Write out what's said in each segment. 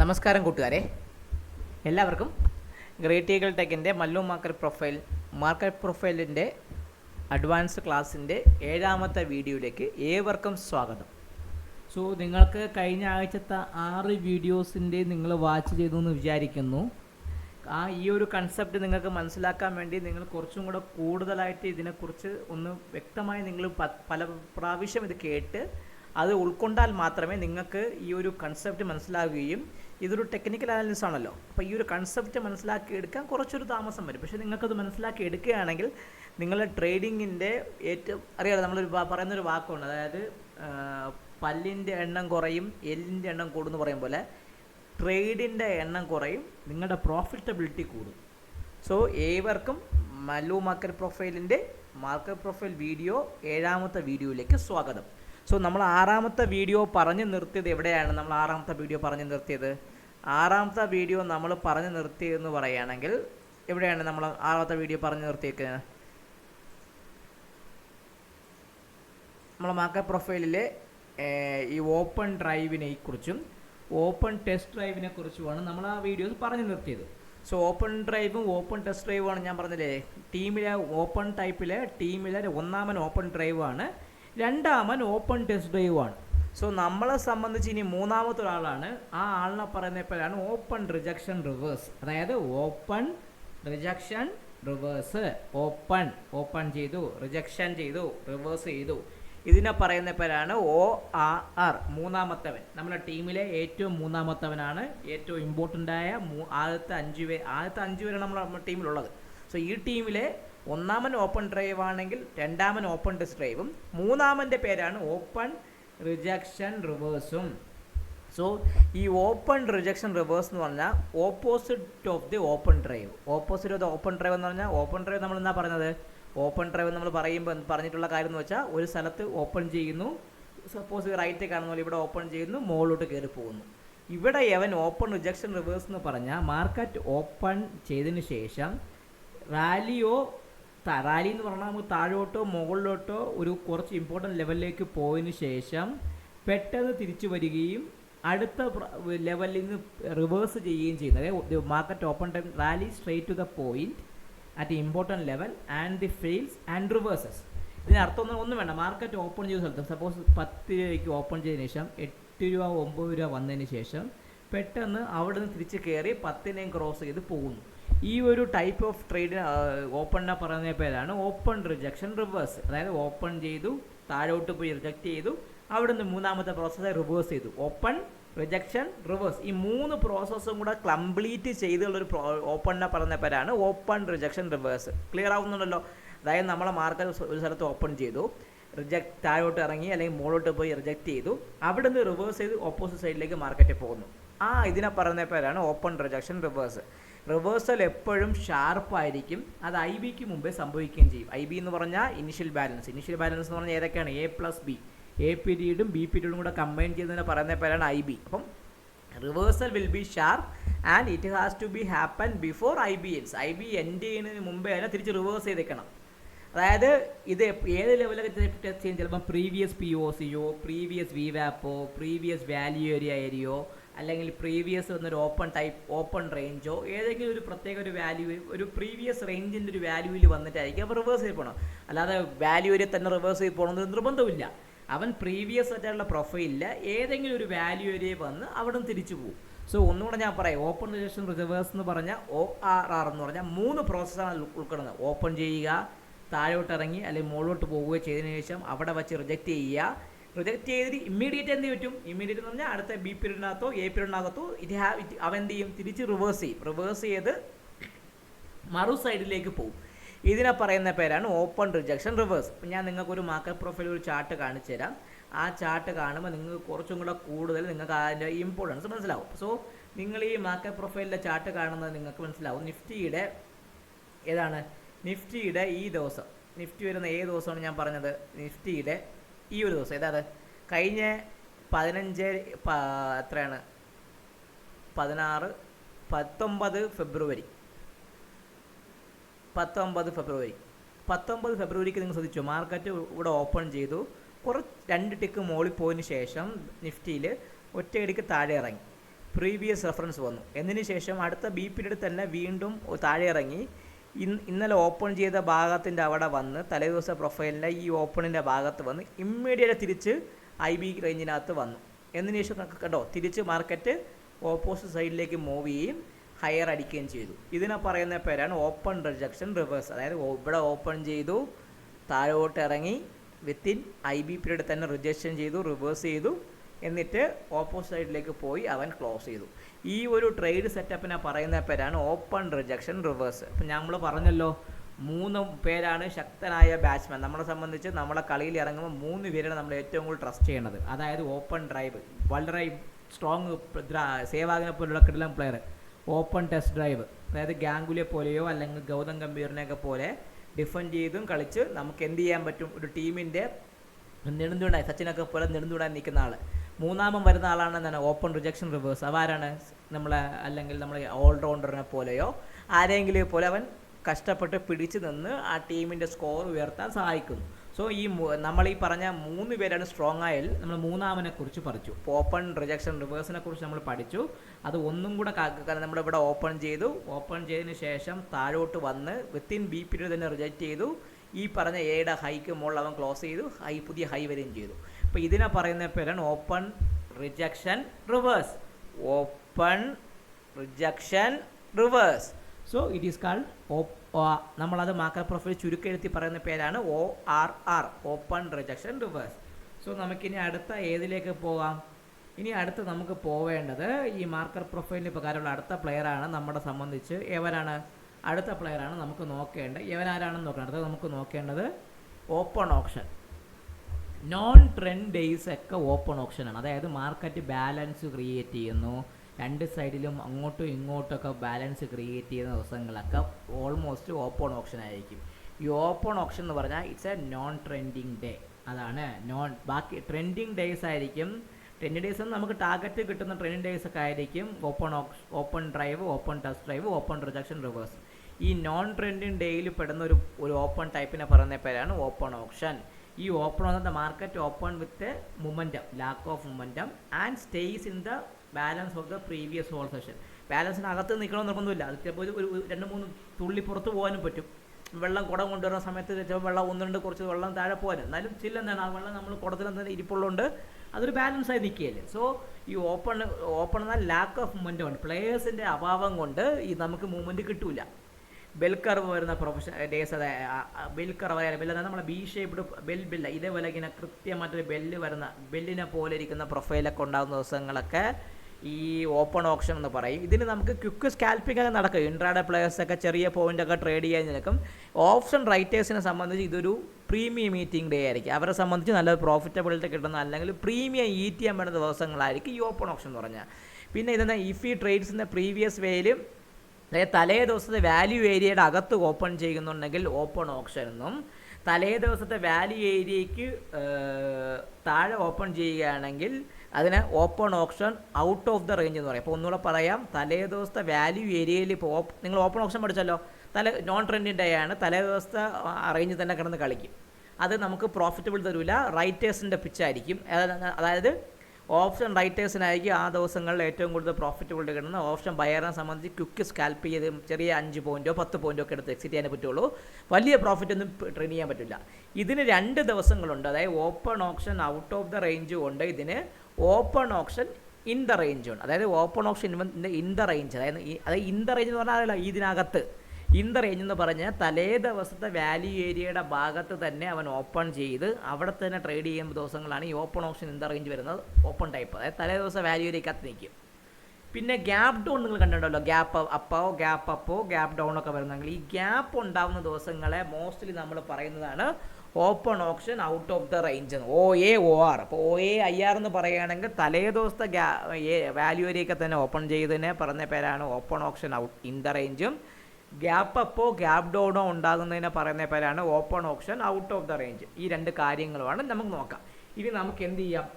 നമസ്കാരം കൂട്ടുകാരെ. എല്ലാവർക്കും ഗ്രേറ്റ് ഈഗിൾ ടെക്കിന്റെ മല്ലു മാർക്കറ്റ് പ്രൊഫൈൽ മാർക്കറ്റ് പ്രൊഫൈലിന്റെ അഡ്വാൻസ് ക്ലാസ്സിന്റെ ഏഴാമത്തെ വീഡിയോയിലേക്ക് ഏവർക്കും സ്വാഗതം. സോ നിങ്ങൾക്ക് കഴിഞ്ഞ ആഴ്ചത്തെ ആറ് വീഡിയോസിന്റെ നിങ്ങൾ വാച്ച് ചെയ്തു എന്ന് വിചാരിക്കുന്നു. ആ ഈ ഒരു കൺസെപ്റ്റ് നിങ്ങൾക്ക് മനസ്സിലാക്കാൻ വേണ്ടി നിങ്ങൾ കുറച്ചും കൂടെ കൂടുതലായിട്ട് ഇതിനെക്കുറിച്ച് ഒന്ന് വ്യക്തമായി നിങ്ങൾ പല പ്രാവശ്യം ഇത് കേട്ട് അത് ഉൾക്കൊണ്ടാൽ മാത്രമേ നിങ്ങൾക്ക് ഈ ഒരു കൺസെപ്റ്റ് മനസ്സിലാവുകയും ഇതൊരു ടെക്നിക്കൽ അനാലിസിസ് ആണല്ലോ. അപ്പോൾ ഈ ഒരു കൺസെപ്റ്റ് മനസ്സിലാക്കി എടുക്കാൻ കുറച്ചൊരു താമസം വരും. പക്ഷേ നിങ്ങൾക്കത് മനസ്സിലാക്കി എടുക്കുകയാണെങ്കിൽ നിങ്ങളുടെ ട്രേഡിങ്ങിന്റെ ഏറ്റവും അറിയാലോ നമ്മളൊരു പറയുന്നൊരു വാക്കുണ്ട്. അതായത് പല്ലിന്റെ എണ്ണം കുറയും എല്ലിന്റെ എണ്ണം കൂടുമെന്ന് പറയും പോലെ ട്രേഡിന്റെ എണ്ണം കുറയും നിങ്ങളുടെ പ്രോഫിറ്റബിലിറ്റി കൂടും. സോ ഏവർക്കും മല്ലു മാർക്കറ്റ് പ്രൊഫൈലിന്റെ മാർക്കറ്റ് പ്രൊഫൈൽ വീഡിയോ ഏഴാമത്തെ വീഡിയോയിലേക്ക് സ്വാഗതം. സോ നമ്മൾ ആറാമത്തെ വീഡിയോ പറഞ്ഞു നിർത്തിയത് എവിടെയാണ്? നമ്മൾ ആറാമത്തെ വീഡിയോ പറഞ്ഞു നിർത്തിയത്. ആറാമത്തെ വീഡിയോ നമ്മൾ പറഞ്ഞു നിർത്തിയെന്ന് പറയുകയാണെങ്കിൽ എവിടെയാണ് നമ്മൾ ആറാമത്തെ വീഡിയോ പറഞ്ഞു നിർത്തിയേക്കുന്നത്? നമ്മളെ മാക്ക പ്രൊഫൈലിലെ ഈ ഓപ്പൺ ഡ്രൈവിനെ കുറിച്ചും ഓപ്പൺ ടെസ്റ്റ് ഡ്രൈവിനെ കുറിച്ചുമാണ് നമ്മൾ ആ വീഡിയോസ് പറഞ്ഞു നിർത്തിയത്. സോ ഓപ്പൺ ഡ്രൈവും ഓപ്പൺ ടെസ്റ്റ് ഡ്രൈവുമാണ് ഞാൻ പറഞ്ഞില്ലേ? ടീമിലെ ഓപ്പൺ ടൈപ്പിലെ ടീമിലെ ഒന്നാമൻ ഓപ്പൺ ഡ്രൈവാണ്. രണ്ടാമൻ ഓപ്പൺ ടെസ്റ്റ് ഡ്രൈവ് ആണ്. സോ നമ്മളെ സംബന്ധിച്ച് ഇനി മൂന്നാമത്തെ ഒരാളാണ്. ആ ആളിനെ പറയുന്ന പേരാണ് ഓപ്പൺ റിജക്ഷൻ റിവേഴ്സ് അതായത് open rejection reverse open open ചെയ്തു റിജക്ഷൻ ചെയ്തു റിവേഴ്സ് ചെയ്തു. ഇതിനെ പറയുന്ന പേരാണ് ഒ ആ ആർ മൂന്നാമത്തവൻ. നമ്മുടെ ടീമിലെ ഏറ്റവും മൂന്നാമത്തവനാണ്. ഏറ്റവും ഇമ്പോർട്ടന്റ് ആയ ആദ്യത്തെ അഞ്ച് പേ ആദ്യത്തെ അഞ്ച് പേരാണ് നമ്മൾ നമ്മുടെ ടീമിലുള്ളത്. സോ ഈ ടീമിലെ ഒന്നാമൻ ഓപ്പൺ ഡ്രൈവ് ആണെങ്കിൽ രണ്ടാമൻ ഓപ്പൺ ടെസ്റ്റ് ഡ്രൈവും മൂന്നാമന്റെ പേരാണ് ഓപ്പൺ റിജക്ഷൻ റിവേഴ്സും സോ ഈ ഓപ്പൺ റിജക്ഷൻ റിവേഴ്സ് എന്ന് പറഞ്ഞാൽ opposite of the open drive opposite of the open drive എന്ന് പറഞ്ഞാൽ ഓപ്പൺ ഡ്രൈവ് നമ്മൾ എന്താ പറഞ്ഞത് ഓപ്പൺ ഡ്രൈവ് നമ്മൾ പറയുമ്പോൾ പറഞ്ഞിട്ടുള്ള കാര്യം എന്ന് വെച്ചാൽ ഒരു സ്ഥലത്ത് ഓപ്പൺ ചെയ്യുന്നു. സപ്പോസ് റൈറ്റ് കാണുന്ന പോലെ ഇവിടെ ഓപ്പൺ ചെയ്യുന്നു മുകളിലോട്ട് കയറി പോകുന്നു. ഇവിടെ അവൻ ഓപ്പൺ റിജക്ഷൻ റിവേഴ്സ് എന്ന് പറഞ്ഞാൽ മാർക്കറ്റ് ഓപ്പൺ ചെയ്തതിന് ശേഷം റാലിയോ റാലി എന്ന് പറഞ്ഞാൽ നമുക്ക് താഴോട്ടോ മുകളിലോട്ടോ ഒരു കുറച്ച് ഇമ്പോർട്ടന്റ് ലെവലിലേക്ക് പോയതിന് ശേഷം പെട്ടെന്ന് തിരിച്ചു വരികയും അടുത്ത ലെവലിൽ നിന്ന് റിവേഴ്സ് ചെയ്യുകയും ചെയ്യുന്നത് അതായത് market open time rally straight to the point at important level and the fails and reverses ഇതിനർത്ഥം ഒന്നും ഒന്നും വേണ്ട. മാർക്കറ്റ് ഓപ്പൺ ചെയ്ത സ്ഥലത്ത് സപ്പോസ് പത്ത് രൂപയ്ക്ക് ഓപ്പൺ ചെയ്തതിന് ശേഷം എട്ട് രൂപ ഒമ്പത് രൂപ വന്നതിന് ശേഷം പെട്ടെന്ന് അവിടെ നിന്ന് തിരിച്ച് കയറി പത്തിനെയും ക്രോസ് ചെയ്ത് പോകുന്നു. ഈ ഒരു ടൈപ്പ് ഓഫ് ട്രേഡ് ഓപ്പണിനെ പറയുന്ന പേരാണ് ഓപ്പൺ റിജക്ഷൻ റിവേഴ്സ് അതായത് ഓപ്പൺ ചെയ്തു താഴോട്ട് പോയി റിജക്റ്റ് ചെയ്തു അവിടെ നിന്ന് മൂന്നാമത്തെ പ്രോസസ്സ് റിവേഴ്സ് ചെയ്തു. ഓപ്പൺ റിജക്ഷൻ റിവേഴ്സ് ഈ മൂന്ന് പ്രോസസ്സും കൂടെ കംപ്ലീറ്റ് ചെയ്തുള്ളൊരു ഓപ്പണിനെ പറയുന്ന പേരാണ് ഓപ്പൺ റിജക്ഷൻ റിവേഴ്സ് ക്ലിയർ ആവുന്നുണ്ടല്ലോ? അതായത് നമ്മളെ മാർക്കറ്റ് ഒരു സ്ഥലത്ത് ഓപ്പൺ ചെയ്തു റിജക്ട് താഴോട്ട് ഇറങ്ങി അല്ലെങ്കിൽ മുകളിലോട്ട് പോയി റിജക്റ്റ് ചെയ്തു അവിടെ നിന്ന് റിവേഴ്സ് ചെയ്ത് ഓപ്പോസിറ്റ് സൈഡിലേക്ക് മാർക്കറ്റ് പോകുന്നു. ആ ഇതിനെ പറയുന്ന പേരാണ് ഓപ്പൺ റിജക്ഷൻ റിവേഴ്സ് റിവേഴ്സൽ എപ്പോഴും ഷാർപ്പായിരിക്കും അത് ഐ ബിക്ക് മുമ്പേ സംഭവിക്കുകയും ചെയ്യും. ഐ ബി എന്ന് പറഞ്ഞാൽ ഇനിഷ്യൽ ബാലൻസ് ഇനിഷ്യൽ ബാലൻസ് എന്ന് പറഞ്ഞാൽ ഏതൊക്കെയാണ്? എ പ്ലസ് ബി എ പീരീഡും ബി പീരീഡും കൂടെ കമ്പൈൻ ചെയ്തതിനെ പറയുന്ന പേരാണ് ഐ ബി അപ്പം reversal will be sharp and it has to be happen before I B ends I B end ചെയ്യുന്നതിന് മുമ്പേ അതിനെ തിരിച്ച് റിവേഴ്സ് ചെയ്തേക്കണം. അതായത് ഇത് ഏത് ലെവലൊക്കെ ടെസ്റ്റ് ചെയ്യും? ചിലപ്പോൾ പ്രീവിയസ് പി ഒ സിയോ പ്രീവിയസ് വി വാപ്പോ പ്രീവിയസ് വാല്യൂ ഏരിയ ഏരിയോ അല്ലെങ്കിൽ പ്രീവിയസ് എന്നൊരു ഓപ്പൺ ടൈപ്പ് ഓപ്പൺ റേഞ്ചോ ഏതെങ്കിലും ഒരു പ്രത്യേക ഒരു വാല്യൂ ഒരു പ്രീവിയസ് റേഞ്ചിന്റെ ഒരു വാല്യൂവിൽ വന്നിട്ടായിരിക്കും അവൻ റിവേഴ്സ് ചെയ്ത് പോകണം അല്ലാതെ വാല്യൂ ഏരിയ തന്നെ റിവേഴ്സ് ചെയ്ത് പോകണമെന്ന് നിർബന്ധമില്ല അവൻ പ്രീവിയസ് ആയിട്ടുള്ള പ്രൊഫൈലിൽ ഏതെങ്കിലും ഒരു വാല്യൂ വരെ വന്ന് അവിടെ നിന്ന് തിരിച്ചു പോകും സോ ഒന്നുകൂടെ ഞാൻ പറയാം. ഓപ്പൺ റിജക്ഷൻ റിവേഴ്സ് എന്ന് പറഞ്ഞാൽ ഒ ആർ ആർ എന്ന് പറഞ്ഞാൽ മൂന്ന് പ്രോസസ്സാണ് ഉൾക്കൊള്ളുന്നത്. ഓപ്പൺ ചെയ്യുക താഴോട്ട് ഇറങ്ങി അല്ലെങ്കിൽ മുകളിലോട്ട് പോവുകയോ ചെയ്തതിനു ശേഷം അവിടെ വച്ച് റിജക്റ്റ് ചെയ്യുക റിജക്റ്റ് ചെയ്തിട്ട് ഇമ്മീഡിയറ്റ് എന്ത് പറ്റും? ഇമ്മീഡിയറ്റ് എന്ന് പറഞ്ഞാൽ അടുത്ത ബി പീരീഡിനകത്തോ എ പീരീഡിനകത്തോ ഇത് അവൻ എന്ത് ചെയ്യും? തിരിച്ച് റിവേഴ്സ് ചെയ്യും. റിവേഴ്സ് ചെയ്ത് മറു സൈഡിലേക്ക് പോകും. ഇതിനെ പറയുന്ന പേരാണ് ഓപ്പൺ റിജക്ഷൻ റിവേഴ്സ് ഞാൻ നിങ്ങൾക്ക് ഒരു മാർക്കറ്റ് പ്രൊഫൈൽ ഒരു ചാർട്ട് കാണിച്ചു തരാം. ആ ചാർട്ട് കാണുമ്പോൾ നിങ്ങൾക്ക് കുറച്ചും കൂടെ കൂടുതൽ നിങ്ങൾക്ക് അതിന്റെ ഇമ്പോർട്ടൻസ് മനസ്സിലാവും. സോ നിങ്ങൾ ഈ മാർക്കറ്റ് പ്രൊഫൈലിന്റെ ചാർട്ട് കാണുന്നത് നിങ്ങൾക്ക് മനസ്സിലാവും. നിഫ്റ്റിയുടെ ഏതാണ്? നിഫ്റ്റിയുടെ ഈ ദിവസം. നിഫ്റ്റി വരുന്ന ഏത് ദിവസമാണ് ഞാൻ പറഞ്ഞത്? നിഫ്റ്റിയുടെ ഈ ഒരു ദിവസം. ഏതാത് കഴിഞ്ഞ പതിനഞ്ച് എത്രയാണ്? പതിനാറ് പത്തൊമ്പത് ഫെബ്രുവരി. പത്തൊമ്പത് ഫെബ്രുവരി. പത്തൊമ്പത് ഫെബ്രുവരിക്ക് നിങ്ങൾ ശ്രദ്ധിച്ചു? മാർക്കറ്റ് ഇവിടെ ഓപ്പൺ ചെയ്തു. കുറച്ച് രണ്ട് ടിക്ക് മോളിൽ പോയതിന് ശേഷം നിഫ്റ്റിയിൽ ഒറ്റയടിക്ക് താഴെ ഇറങ്ങി. പ്രീവിയസ് റെഫറൻസ് വന്നു. എന്നതിന് ശേഷം അടുത്ത ബി പീരീഡ് തന്നെ വീണ്ടും താഴെ ഇറങ്ങി. ഇന്ന് ഇന്നലെ ഓപ്പൺ ചെയ്ത ഭാഗത്തിന്റെ അവിടെ വന്ന് തലേദിവസ പ്രൊഫൈലിന്റെ ഈ ഓപ്പണിന്റെ ഭാഗത്ത് വന്ന് ഇമ്മീഡിയറ്റ് തിരിച്ച് ഐ ബി റേഞ്ചിനകത്ത് വന്നു. എന്നതിന് ശേഷം കണ്ടോ തിരിച്ച് മാർക്കറ്റ് ഓപ്പോസിറ്റ് സൈഡിലേക്ക് മൂവ് ചെയ്യുകയും ഹയർ അടിക്കുകയും ചെയ്തു. ഇതിനെ പറയുന്ന പേരാണ് ഓപ്പൺ റിജക്ഷൻ റിവേഴ്സ്. അതായത് ഇവിടെ ഓപ്പൺ ചെയ്തു താഴോട്ട് ഇറങ്ങി വിത്തിൻ ഐ ബി പീരീഡ് തന്നെ റിജക്ഷൻ ചെയ്തു റിവേഴ്സ് ചെയ്തു. എന്നിട്ട് ഓപ്പോസിറ്റ് സൈഡിലേക്ക് പോയി അവൻ ക്ലോസ് ചെയ്തു. ഈ ഒരു ട്രേഡ് സെറ്റപ്പിനെ പറയുന്ന പേരാണ് ഓപ്പൺ റിജക്ഷൻ റിവേഴ്സ് ഇപ്പം നമ്മൾ പറഞ്ഞല്ലോ മൂന്ന് പേരാണ് ശക്തനായ ബാറ്റ്സ്മാൻ നമ്മളെ സംബന്ധിച്ച് നമ്മളെ കളിയിൽ ഇറങ്ങുമ്പോൾ മൂന്ന് പേരാണ് നമ്മൾ ഏറ്റവും കൂടുതൽ ട്രസ്റ്റ് ചെയ്യേണ്ടത് അതായത് ഓപ്പൺ ഡ്രൈവ് വളരെ സ്ട്രോങ് സേവാഗിനെ പോലുള്ള കിടലം പ്ലെയർ ഓപ്പൺ ടെസ്റ്റ് ഡ്രൈവ് അതായത് ഗാംഗുലിയെ പോലെയോ അല്ലെങ്കിൽ ഗൗതം ഗംഭീറിനെയൊക്കെ പോലെ ഡിഫെൻഡ് ചെയ്തും കളിച്ച് നമുക്ക് എന്ത് ചെയ്യാൻ പറ്റും? ഒരു ടീമിന്റെ നെടുന്തുണ്ടായി സച്ചിനൊക്കെ പോലെ നെടുന്തുണ്ടായി നിൽക്കുന്ന ആൾ മൂന്നാമൻ വരുന്ന ആളാണ് എന്താണ്? ഓപ്പൺ റിജക്ഷൻ റിവേഴ്സ് അവരാണ്? നമ്മളെ അല്ലെങ്കിൽ നമ്മൾ ഓൾറൗണ്ടറിനെ പോലെയോ ആരെങ്കിലും പോലെ അവൻ കഷ്ടപ്പെട്ട് പിടിച്ചു നിന്ന് ആ ടീമിന്റെ സ്കോർ ഉയർത്താൻ സഹായിക്കുന്നു. സോ ഈ നമ്മൾ ഈ പറഞ്ഞ മൂന്ന് പേരാണ് സ്ട്രോങ് ആയാൽ നമ്മൾ മൂന്നാമനെ കുറിച്ച് പഠിച്ചു. ഓപ്പൺ റിജക്ഷൻ റിവേഴ്സിനെ കുറിച്ച് നമ്മൾ പഠിച്ചു. അത് ഒന്നും കൂടെ നമ്മളിവിടെ ഓപ്പൺ ചെയ്തു. ഓപ്പൺ ചെയ്തതിന് ശേഷം താഴോട്ട് വന്ന് വിത്തിൻ ബി പീരീഡ് തന്നെ റിജക്റ്റ് ചെയ്തു. ഈ പറഞ്ഞ എയുടെ ഹൈക്ക് മുകളിൽ അവൻ ക്ലോസ് ചെയ്തു. ഹൈ പുതിയ ഹൈ വരികയും ചെയ്തു. അപ്പോൾ ഇതിനെ പറയുന്ന പേരാണ് open rejection reverse open rejection reverse so it is called നമ്മളത് മാക്കർ പ്രൊഫൈൽ ചുരുക്കെഴുത്തി പറയുന്ന പേരാണ് O R R open rejection reverse so നമുക്കിനി അടുത്ത ഏതിലേക്ക് പോകാം? ഇനി അടുത്ത് നമുക്ക് പോവേണ്ടത് ഈ മാർക്കർ പ്രൊഫൈലിന് പ്രകാരമുള്ള അടുത്ത പ്ലെയറാണ് നമ്മുടെ സംബന്ധിച്ച്. എവരാണ്? അടുത്ത പ്ലെയറാണ് നമുക്ക് നോക്കേണ്ടത് എവനാരാണെന്ന് നോക്കണം. നമുക്ക് നോക്കേണ്ടത് open option non trend days ഒക്കെ ഓപ്പൺ ഓപ്ഷനാണ് അതായത് മാർക്കറ്റ് ബാലൻസ് ക്രിയേറ്റ് ചെയ്യുന്നു. രണ്ട് സൈഡിലും അങ്ങോട്ടും ഇങ്ങോട്ടൊക്കെ ബാലൻസ് ക്രിയേറ്റ് ചെയ്യുന്ന ദിവസങ്ങളൊക്കെ ഓൾമോസ്റ്റ് ഓപ്പൺ ഓപ്ഷൻ ആയിരിക്കും. ഈ ഓപ്പൺ ഓപ്ഷൻ എന്ന് പറഞ്ഞാൽ it's a non trending day അതാണ് നോൺ ബാക്കി ട്രെൻഡിങ് ഡേയ്സ് ആയിരിക്കും. ട്രെൻഡിങ് ഡേയ്സ് നമുക്ക് ടാർഗറ്റ് കിട്ടുന്ന ട്രെൻഡിങ് ഡേയ്സ് ഒക്കെ ആയിരിക്കും. Open open drive open test drive open rejection reverse ഈ നോൺ ട്രെൻഡിങ് ഡേയിൽ പെടുന്ന ഒരു ഒരു ഓപ്പൺ ടൈപ്പിനെ പറയുന്ന പേരാണ് ഓപ്പൺ ഓപ്ഷൻ ഈ open on the market open with momentum lack of momentum and stays in the balance of the previous whole session ബാലൻസിനകത്ത് നിൽക്കണമെന്ന് നിർബന്ധമില്ല അത് ചിലപ്പോൾ ഒരു രണ്ട് മൂന്ന് തുള്ളി പുറത്ത് പോകാനും പറ്റും. വെള്ളം കുടം കൊണ്ടുവരുന്ന സമയത്ത് ചിലപ്പോൾ വെള്ളം ഒന്ന് രണ്ട് കുറച്ച് വെള്ളം താഴെ പോകാൻ എന്നാലും ചില്ല എന്താണ് ആ വെള്ളം നമ്മൾ കുടത്തിൽ എന്തെങ്കിലും ഇരിപ്പുള്ളതുകൊണ്ട് അതൊരു ബാലൻസ് ആയി നിൽക്കുകയല്ലേ സോ ഈ ഓപ്പൺ ഓപ്പൺ എന്നാൽ ലാക്ക് ഓഫ് മൂവ്മെന്റ് ആണ്. പ്ലേയേഴ്സിന്റെ അഭാവം കൊണ്ട് ഈ നമുക്ക് മൂവ്മെന്റ് കിട്ടൂല. ബെൽ കർവ് വരുന്ന പ്രൊഫഷൻ ഡേസ് അതായത് ബെൽക്കർവ് അതായത് ആയാലും ബെൽ നമ്മളെ ബി ഷേപ്ഡ് ബെൽ ബില്ല ഇതേപോലെ ഇങ്ങനെ കൃത്യമായിട്ടൊരു ബെല്ല് വരുന്ന ബെല്ലിനെ പോലെ ഇരിക്കുന്ന പ്രൊഫൈലൊക്കെ ഉണ്ടാകുന്ന ദിവസങ്ങളൊക്കെ ഈ ഓപ്പൺ ഓപ്ഷൻ എന്ന് പറയും. ഇതിന് നമുക്ക് ക്വിക്ക് സ്കാൽപ്പിംഗ് ഒക്കെ നടക്കും. ഇൻട്രാഡ പ്ലെയേഴ്സൊക്കെ ചെറിയ പോയിന്റൊക്കെ ട്രേഡ് ചെയ്യാൻ നിൽക്കും. ഓപ്ഷൻ റൈറ്റേഴ്സിനെ സംബന്ധിച്ച് ഇതൊരു പ്രീമിയം മീറ്റിംഗ് ഡേ ആയിരിക്കും. അവരെ സംബന്ധിച്ച് നല്ല പ്രോഫിറ്റബിലിറ്റി കിട്ടുന്ന അല്ലെങ്കിൽ പ്രീമിയം ഈറ്റ് ചെയ്യാൻ പറ്റുന്ന ദിവസങ്ങളായിരിക്കും ഈ ഓപ്പൺ ഓപ്ഷൻ എന്ന് പറഞ്ഞാൽ. പിന്നെ ഇതെന്താ ഇഫ് ഈ ട്രേഡ്സിന്റെ പ്രീവിയസ് വേയിലും അതായത് തലേ ദിവസത്തെ വാല്യൂ ഏരിയയുടെ അകത്ത് ഓപ്പൺ ചെയ്യുന്നുണ്ടെങ്കിൽ ഓപ്പൺ ഓപ്ഷൻ എന്നും തലേ ദിവസത്തെ വാല്യൂ ഏരിയയ്ക്ക് താഴെ ഓപ്പൺ ചെയ്യുകയാണെങ്കിൽ അതിന് open option out of the range എന്ന് പറയും. അപ്പോൾ ഒന്നുകൂടെ പറയാം തലേ ദിവസത്തെ വാല്യൂ ഏരിയയിൽ ഇപ്പോൾ ഓപ്പ് നിങ്ങൾ ഓപ്പൺ ഓപ്ഷൻ പഠിച്ചല്ലോ. തല നോൺ ട്രെൻഡിങ് ഡേ ആണ്. തലേ ദിവസത്തെ റേഞ്ച് തന്നെ കിടന്ന് കളിക്കും. അത് നമുക്ക് പ്രോഫിറ്റബിൾ തരില്ല റൈറ്റേഴ്സിന്റെ പിച്ചായിരിക്കും അതായത് ഓപ്ഷൻ റൈറ്റേഴ്സിനായിരിക്കും ആ ദിവസങ്ങളിൽ ഏറ്റവും കൂടുതൽ പ്രോഫിറ്റബിൾ കിട്ടുന്നത്. ഓപ്ഷൻ ബയറിനെ സംബന്ധിച്ച് ക്വിക്ക് സ്കാൽപ്പ് ചെയ്ത് ചെറിയ അഞ്ച് പോയിന്റോ പത്ത് പോയിന്റോ ഒക്കെ എടുത്ത് എക്സിറ്റ് ചെയ്യാനേ പറ്റുള്ളൂ. വലിയ പ്രോഫിറ്റ് ഒന്നും ട്രെയിൻ ചെയ്യാൻ പറ്റില്ല. ഇതിന് രണ്ട് ദിവസങ്ങളുണ്ട്. അതായത് open option out of the range കൊണ്ട് ഇതിന് open option in the range ഉണ്ട്. അതായത് open option in the range അതായത് അതായത് ഇൻ ദ റേഞ്ച് എന്ന് പറഞ്ഞാൽ ഇതിനകത്ത്. ഇൻ ദ റേഞ്ച് എന്ന് പറഞ്ഞാൽ തലേ ദിവസത്തെ വാല്യൂ ഏരിയയുടെ ഭാഗത്ത് തന്നെ അവൻ ഓപ്പൺ ചെയ്ത് അവിടെ തന്നെ ട്രേഡ് ചെയ്യുന്ന ദിവസങ്ങളാണ് ഈ open option in the range വരുന്നത്. ഓപ്പൺ ടൈപ്പ് അതായത് തലേ ദിവസം വാല്യൂ ഏരിയക്കകത്ത് നിൽക്കും. പിന്നെ ഗ്യാപ്പ് ഡൗൺ നിങ്ങൾ കണ്ടിട്ടുണ്ടല്ലോ. ഗ്യാപ്പ് അപ്പോ ഗ്യാപ്പ് അപ്പോ ഗ്യാപ്പ് ഡൗൺ ഒക്കെ വരുന്നെങ്കിൽ ഈ ഗ്യാപ്പ് ഉണ്ടാവുന്ന ദിവസങ്ങളെ മോസ്റ്റ്ലി നമ്മൾ പറയുന്നതാണ് open option out of the range O A O R അപ്പോൾ ഒ എ ഐ ആർ എന്ന് പറയുകയാണെങ്കിൽ തലേ ദിവസത്തെ വാല്യൂ ഏരിയയൊക്കെ തന്നെ ഓപ്പൺ ചെയ്തതിനെ പറഞ്ഞ പേരാണ് open option out in the റേഞ്ചും gap അപ്പോ ഗ്യാപ്പ് ഡൗണോ ഉണ്ടാകുന്നതിനെ പറയുന്ന പേരാണ് open option out of the range ഈ രണ്ട് കാര്യങ്ങളുമാണ് നമുക്ക് നോക്കാം. ഇനി നമുക്ക് എന്ത് ചെയ്യാം?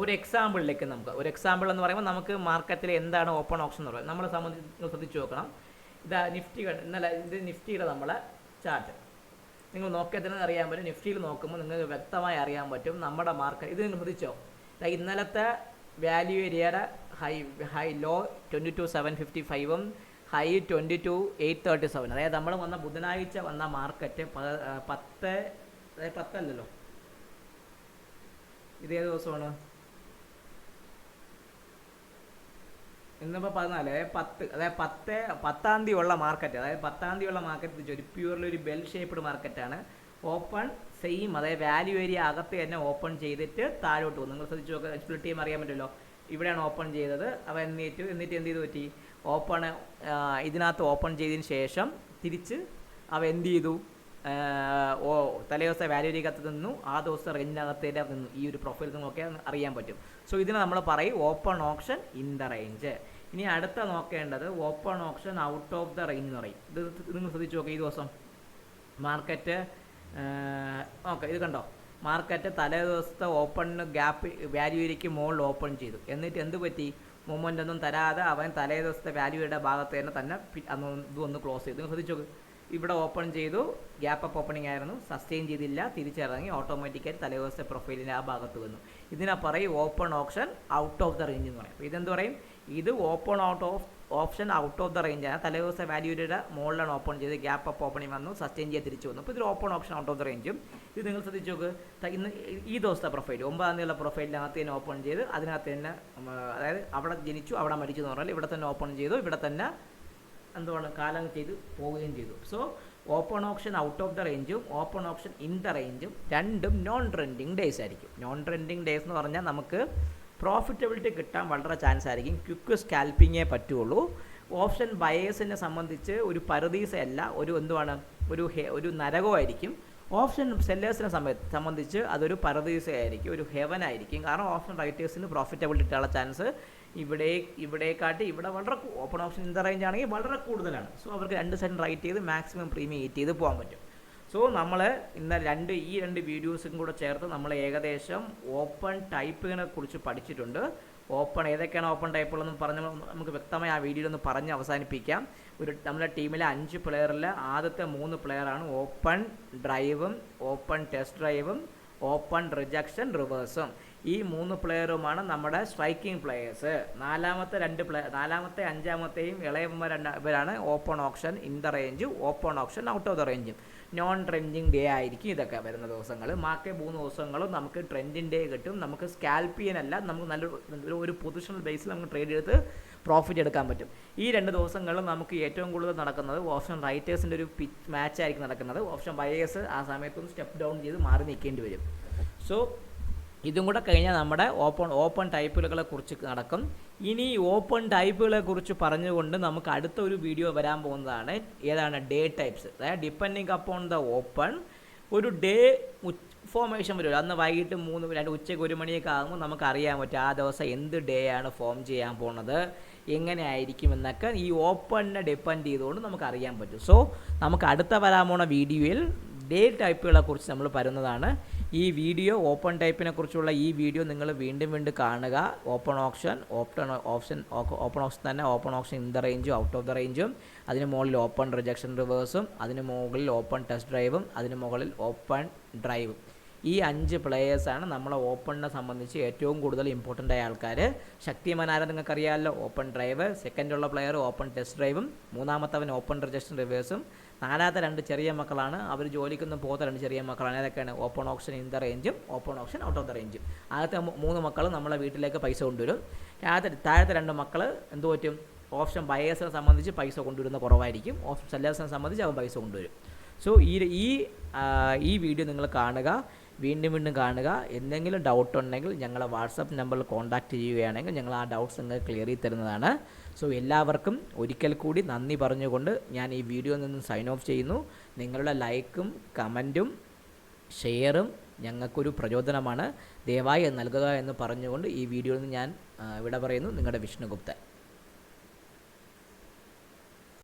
ഒരു എക്സാമ്പിളിലേക്ക് നമുക്ക്. ഒരു എക്സാമ്പിൾ എന്ന് പറയുമ്പോൾ നമുക്ക് മാർക്കറ്റിൽ എന്താണ് ഓപ്പൺ ഓപ്ഷൻ എന്ന് പറയുന്നത്? നമ്മളെ സംബന്ധിച്ച് ശ്രദ്ധിച്ച് നോക്കണം. ഇതാ നിഫ്റ്റി എന്നല്ല ഇത് നിഫ്റ്റിയുടെ നമ്മളെ ചാർട്ട് നിങ്ങൾ നോക്കിയാൽ തന്നെ അറിയാൻ പറ്റും. നിഫ്റ്റിയിൽ നോക്കുമ്പോൾ നിങ്ങൾക്ക് വ്യക്തമായി അറിയാൻ പറ്റും നമ്മുടെ മാർക്കറ്റ് ഇത് നിങ്ങൾ ശ്രദ്ധിച്ചോ? ഇന്നലത്തെ വാല്യൂ ഏരിയയുടെ high high low twenty two seven fifty ഫൈവും high twenty two eight thirty seven. അതായത് നമ്മൾ വന്ന ബുധനാഴ്ച വന്ന മാർക്കറ്റ് പത്ത് അതായത് പത്തല്ലല്ലോ? ഇത് ദിവസമാണ്? ഇന്നിപ്പോൾ പതിനാല് പത്ത് അതായത് പത്ത് പത്താം തീയതി ഉള്ള മാർക്കറ്റ് അതായത് പത്താം തീയതി ഉള്ള മാർക്കറ്റ് ഒരു പ്യൂർലി ഒരു ബെൽ ഷേപ്പ്ഡ് മാർക്കറ്റാണ്. ഓപ്പൺ സെയിം അതായത് വാല്യൂ ഏരിയ അകത്ത് തന്നെ ഓപ്പൺ ചെയ്തിട്ട് താഴോട്ട് പോകും. നിങ്ങൾ ശ്രദ്ധിച്ച് നോക്കുക എക്സ്പ്ലിറ്റ് ചെയ്യുമ്പോൾ അറിയാൻ പറ്റുമല്ലോ? ഇവിടെയാണ് ഓപ്പൺ ചെയ്തത്. അപ്പോൾ എന്നിട്ട് എന്നിട്ട് എന്ത് ചെയ്തു പറ്റി? ഓപ്പൺ ഇതിനകത്ത് ഓപ്പൺ ചെയ്തതിന് ശേഷം തിരിച്ച് അവ എന്ത് ചെയ്തു? ഓ തലേ ദിവസം വാല്യൂരിക്കകത്ത് നിന്നു. ആ ദിവസം റേഞ്ചിനകത്തേന്റെ നിന്നു. ഈ ഒരു പ്രൊഫൈൽ നിന്നൊക്കെ അറിയാൻ പറ്റും. സോ ഇതിനെ നമ്മൾ പറയും open option in the range ഇനി അടുത്ത നോക്കേണ്ടത് open option out of the range എന്ന് പറയും. ഇത് നിങ്ങൾ ശ്രദ്ധിച്ച് നോക്കുക ഈ ദിവസം. മാർക്കറ്റ് ഓക്കെ ഇത് കണ്ടോ? മാർക്കറ്റ് തലേ ദിവസത്തെ ഓപ്പണിന് ഗ്യാപ്പ് വാല്യൂയിലേക്ക് മുകളിൽ ഓപ്പൺ ചെയ്തു. എന്നിട്ട് എന്ത് പറ്റി? മൂവ്മെന്റ് ഒന്നും തരാതെ അവൻ തലേ ദിവസത്തെ വാല്യൂയുടെ ഭാഗത്ത് തന്നെ തന്നെ അന്ന് ഇതൊന്ന് ക്ലോസ് ചെയ്തു. ശ്രദ്ധിച്ചു ഇവിടെ ഓപ്പൺ ചെയ്തു. ഗ്യാപ്പ് അപ്പ് ഓപ്പണിംഗ് ആയിരുന്നു. സസ്റ്റെയിൻ ചെയ്തില്ല. തിരിച്ചിറങ്ങി ഓട്ടോമാറ്റിക്കായിട്ട് തലേ ദിവസത്തെ പ്രൊഫൈലിന്റെ ആ ഭാഗത്ത് വന്നു. ഇതിനെ പറയും open option out of the range എന്ന് പറയും. അപ്പോൾ ഇതെന്ത് പറയും? ഇത് open out of option out of the range ആണ്. തലേ ദിവസം വാല്യൂരിയുടെ മുകളിലാണ് ഓപ്പൺ ചെയ്ത് ഗ്യാപ്പ് അപ്പ് ഓപ്പണിംഗ് വന്നു സസ്റ്റെയിൻ ചെയ്യാൻ തിരിച്ചു വന്നു. അപ്പോൾ ഇതിൽ open option out of the റേഞ്ചും. ഇത് നിങ്ങൾ ശ്രദ്ധിച്ചു നോക്ക് ഇന്ന് ഈ ദിവസത്തെ പ്രൊഫൈൽ ഒമ്പതാം തീയതിയുള്ള പ്രൊഫൈലിനകത്ത് തന്നെ ഓപ്പൺ ചെയ്ത് അതിനകത്ത് തന്നെ അതായത് അവിടെ ജനിച്ചു അവിടെ മരിച്ചു എന്ന് പറഞ്ഞാൽ ഇവിടെ തന്നെ ഓപ്പൺ ചെയ്തു ഇവിടെ തന്നെ എന്തുവാണ് കാലം ചെയ്ത് പോവുകയും ചെയ്തു. So open option out of the റേഞ്ചും open option in the റേഞ്ചും രണ്ടും നോൺ ട്രെൻഡിങ് ഡേയ്സ് ആയിരിക്കും. നോൺ ട്രെൻഡിങ് ഡേയ്സ് എന്ന് പറഞ്ഞാൽ നമുക്ക് പ്രോഫിറ്റബിലിറ്റി കിട്ടാൻ വളരെ ചാൻസ് ആയിരിക്കും. ക്വിക്ക് സ്കാൽപ്പിങ്ങേ പറ്റുള്ളൂ. ഓപ്ഷൻ ബയേഴ്സിനെ സംബന്ധിച്ച് ഒരു പരദീസയല്ല ഒരു എന്തുവാണ്? ഒരു ഒരു നരകമായിരിക്കും ഓപ്ഷൻ സെല്ലേഴ്സിനെ സംബന്ധിച്ച് അതൊരു പരദീസയായിരിക്കും ഒരു ഹെവൻ ആയിരിക്കും. കാരണം ഓപ്ഷൻ റൈറ്റേഴ്സിന് പ്രോഫിറ്റബിലിറ്റി കിട്ടാനുള്ള ചാൻസ് ഇവിടെ ഇവിടേക്കാട്ടി ഇവിടെ വളരെ ഓപ്പൺ ഓപ്ഷൻ ദ റേഞ്ച് ആണെങ്കിൽ വളരെ കൂടുതലാണ്. സോ അവർക്ക് രണ്ട് സൈഡ് റൈറ്റ് ചെയ്ത് മാക്സിമം പ്രീമിയം ഈറ്റ് ചെയ്ത് പോകാൻ പറ്റും. സോ നമ്മൾ ഇന്ന് രണ്ട് ഈ രണ്ട് വീഡിയോസും കൂടെ ചേർത്ത് നമ്മൾ ഏകദേശം ഓപ്പൺ ടൈപ്പിനെ കുറിച്ച് പഠിച്ചിട്ടുണ്ട്. ഓപ്പൺ ഏതൊക്കെയാണ് ഓപ്പൺ ടൈപ്പുകളെന്ന് പറഞ്ഞ് നമുക്ക് വ്യക്തമായി ആ വീഡിയോയിൽ ഒന്ന് പറഞ്ഞ് അവസാനിപ്പിക്കാം. ഒരു നമ്മുടെ ടീമിലെ അഞ്ച് പ്ലെയറിൽ ആദ്യത്തെ മൂന്ന് പ്ലെയറാണ് ഓപ്പൺ ഡ്രൈവും ഓപ്പൺ ടെസ്റ്റ് ഡ്രൈവും ഓപ്പൺ റിജക്ഷൻ റിവേഴ്സും ഈ മൂന്ന് പ്ലെയറുമാണ് നമ്മുടെ സ്ട്രൈക്കിംഗ് പ്ലെയേഴ്സ് നാലാമത്തെ രണ്ട് പ്ലേ നാലാമത്തെ അഞ്ചാമത്തെയും ഇളയമ്മ രണ്ട് ഇവരാണ് open option in the range open option out of the റേഞ്ചും non trending day ആയിരിക്കും ഇതൊക്കെ വരുന്ന ദിവസങ്ങൾ ബാക്കി മൂന്ന് ദിവസങ്ങളും നമുക്ക് ട്രെൻഡിങ് ഡേ കിട്ടും. നമുക്ക് സ്കാൽപ്പ് ചെയ്യാനല്ല നമുക്ക് നല്ലൊരു ഒരു പൊസിഷണൽ ബേസിൽ നമുക്ക് ട്രേഡ് ചെയ്ത് പ്രോഫിറ്റ് എടുക്കാൻ പറ്റും. ഈ രണ്ട് ദിവസങ്ങളിൽ നമുക്ക് ഏറ്റവും കൂടുതൽ നടക്കുന്നത് ഓപ്ഷൻ റൈറ്റേഴ്സിന്റെ ഒരു പിച്ച് മാച്ച് ആയിരിക്കും നടക്കുന്നത്. ഓപ്ഷൻ ബയേഴ്സ് ആ സമയത്തൊന്ന് സ്റ്റെപ്പ് ഡൗൺ ചെയ്ത് മാറി നിൽക്കേണ്ടി വരും. സോ ഇതും കൂടെ കഴിഞ്ഞാൽ നമ്മുടെ ഓപ്പൺ ഓപ്പൺ ടൈപ്പുകളെ കുറിച്ച് നടക്കും. ഇനി ഓപ്പൺ ടൈപ്പുകളെ കുറിച്ച് പറഞ്ഞുകൊണ്ട് നമുക്ക് അടുത്ത ഒരു വീഡിയോ വരാൻ പോകുന്നതാണ്. ഏതാണ്? ഡേ ടൈപ്സ് അതായത് ഡിപ്പെൻഡിങ് അപ്പോൺ ദ ഓപ്പൺ ഒരു ഡേ ഫോമേഷൻ വരും. അന്ന് വൈകിട്ട് മൂന്ന് രണ്ട് ഉച്ചയ്ക്ക് ഒരു മണിയൊക്കെ ആകുമ്പോൾ നമുക്ക് അറിയാൻ പറ്റും ആ ദിവസം എന്ത് ഡേ ആണ് ഫോം ചെയ്യാൻ പോകുന്നത് എങ്ങനെ ആയിരിക്കും എന്നൊക്കെ ഈ ഓപ്പണിനെ ഡിപ്പെൻഡ് ചെയ്തുകൊണ്ട് നമുക്ക് അറിയാൻ പറ്റും. സോ നമുക്ക് അടുത്ത വരാൻ പോണ വീഡിയോയിൽ ഡേ ടൈപ്പുകളെ കുറിച്ച് നമ്മൾ പറയുന്നതാണ് ഈ വീഡിയോ ഓപ്പൺ ടൈപ്പിനെ കുറിച്ചുള്ള ഈ വീഡിയോ നിങ്ങൾ വീണ്ടും വീണ്ടും കാണുക. Open option open option open option തന്നെ ഓപ്പൺ ഓപ്ഷൻ ഇൻ ദ റേഞ്ചും ഔട്ട് ഓഫ് ദ റേഞ്ചും അതിന് മുകളിൽ ഓപ്പൺ റിജക്ഷൻ റിവേഴ്സും അതിന് മുകളിൽ ഓപ്പൺ ടെസ്റ്റ് ഡ്രൈവും അതിന് മുകളിൽ ഓപ്പൺ ഡ്രൈവും ഈ അഞ്ച് പ്ലേയേഴ്സാണ് നമ്മളെ ഓപ്പണിനെ സംബന്ധിച്ച് ഏറ്റവും കൂടുതൽ ഇമ്പോർട്ടന്റ് ആയ ആൾക്കാർ ശക്തിമാൻ ആരാ നിങ്ങൾക്കറിയാമല്ലോ ഓപ്പൺ ഡ്രൈവ് സെക്കൻഡുള്ള പ്ലെയർ ഓപ്പൺ ടെസ്റ്റ് ഡ്രൈവും മൂന്നാമത്തവൻ ഓപ്പൺ റിജക്ഷൻ റിവേഴ്സും നാലാമത്തെ രണ്ട് ചെറിയ മക്കളാണ്. അവർ ജോലിക്കൊന്നും പോകാത്ത രണ്ട് ചെറിയ മക്കളാണ്. ഏതൊക്കെയാണ് open option in the റേഞ്ചും open option out of the റേഞ്ചും ആദ്യത്തെ മൂന്ന് മക്കൾ നമ്മളെ വീട്ടിലേക്ക് പൈസ കൊണ്ടുവരും. താഴത്തെ താഴത്തെ രണ്ട് മക്കൾ എന്ത് പറ്റും? ഓപ്ഷൻ ബയേഴ്സിനെ സംബന്ധിച്ച് പൈസ കൊണ്ടുവരുന്ന കുറവായിരിക്കും. ഓപ്ഷൻ സെല്ലേഴ്സിനെ സംബന്ധിച്ച് അവൻ പൈസ കൊണ്ടുവരും. സോ ഈ ഈ വീഡിയോ നിങ്ങൾ കാണുക. വീണ്ടും വീണ്ടും കാണുക. എന്തെങ്കിലും ഡൗട്ട് ഉണ്ടെങ്കിൽ ഞങ്ങളെ വാട്സപ്പ് നമ്പറിൽ കോൺടാക്റ്റ് ചെയ്യുകയാണെങ്കിൽ ഞങ്ങൾ ആ ഡൗട്ട്സ് നിങ്ങൾക്ക് ക്ലിയർ ചെയ്ത് തരുന്നതാണ്. സോ എല്ലാവർക്കും ഒരിക്കൽ കൂടി നന്ദി പറഞ്ഞുകൊണ്ട് ഞാൻ ഈ വീഡിയോ നിന്ന് സൈൻ ഓഫ് ചെയ്യുന്നു. നിങ്ങളുടെ ലൈക്കും കമന്റും ഷെയറും ഞങ്ങൾക്കൊരു പ്രചോദനമാണ്. ദയവായി നൽകുക എന്ന് പറഞ്ഞുകൊണ്ട് ഈ വീഡിയോയിൽ നിന്ന് ഞാൻ ഇവിടെ വിട പറയുന്നു. നിങ്ങളുടെ വിഷ്ണുഗുപ്തൻ.